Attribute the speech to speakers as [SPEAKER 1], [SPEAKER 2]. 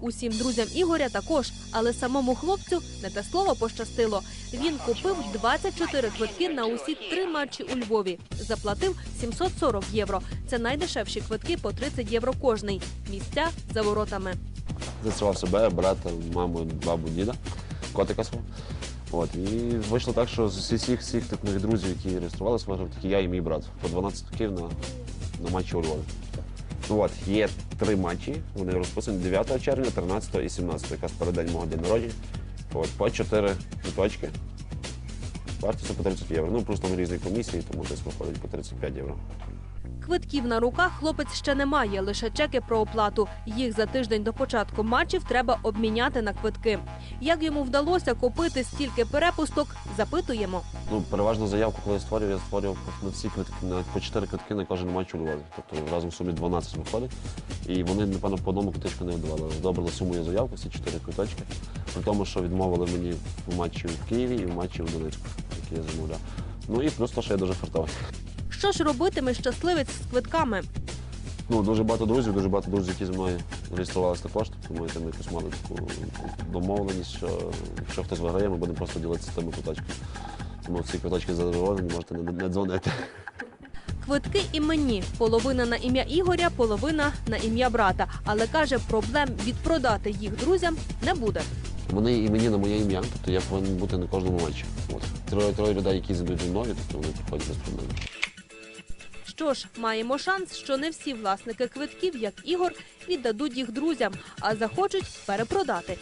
[SPEAKER 1] Усім друзям Ігоря також, але самому хлопцю не те слово пощастило. Він купив 24 квитки на усі три матчі у Львові. Заплатив 740 євро. Це найдешевші квитки по 30 євро кожний. Місця за воротами.
[SPEAKER 2] Зареєстрував себе, брата, маму, бабу, діда, котика свого. От, і вийшло так, що з усіх всіх тих моїх друзів, які реєструвалися, виграв тільки я і мій брат. По 12 квитків на, на матчі у Львові. От, є три матчі, вони розписані 9 червня, 13 і 17, якраз переддень мого дня народження. От, по 4 квиточки. Вартістю по 30 євро. Ну, плюс там різні комісії, тому десь виходить по 35 євро.
[SPEAKER 1] Квитків на руках хлопець ще не має, лише чеки про оплату. Їх за тиждень до початку матчів треба обміняти на квитки. Як йому вдалося купити стільки перепусток, запитуємо.
[SPEAKER 2] Ну, переважно заявку, коли я створював, я створював на всі квитки, на по 4 квитки на кожен матч у Львові. Тобто разом в сумі 12 виходить. І вони, напевно, по одному квиточку не видавали. Одобрили суму я заявку, всі 4 квиточки. При тому, що відмовили мені в матчі в Києві і в матчі в Донецьку, які я замовляв. Ну і плюс те, що я дуже фартовий.
[SPEAKER 1] Що ж робитиме щасливець з квитками?
[SPEAKER 2] Ну, дуже багато друзів, дуже багато друзів, які зі мною реєструвалися також. Тобто ми там якусь мали таку домовленість, що якщо хтось виграє, ми будемо просто ділитися тими квиточками. Тому ці квиточки задоволені, можете не, не дзвонити.
[SPEAKER 1] Квитки і мені. Половина на ім'я Ігоря, половина на ім'я брата. Але каже, проблем відпродати їх друзям не буде.
[SPEAKER 2] Вони і мені на моє ім'я, тобто я повинен бути на кожному матчі. От. Троє троє людей, які зайдуть зі мною, тобто вони приходять без проблем.
[SPEAKER 1] Що ж, маємо шанс, що не всі власники квитків, як Ігор, віддадуть їх друзям, а захочуть перепродати.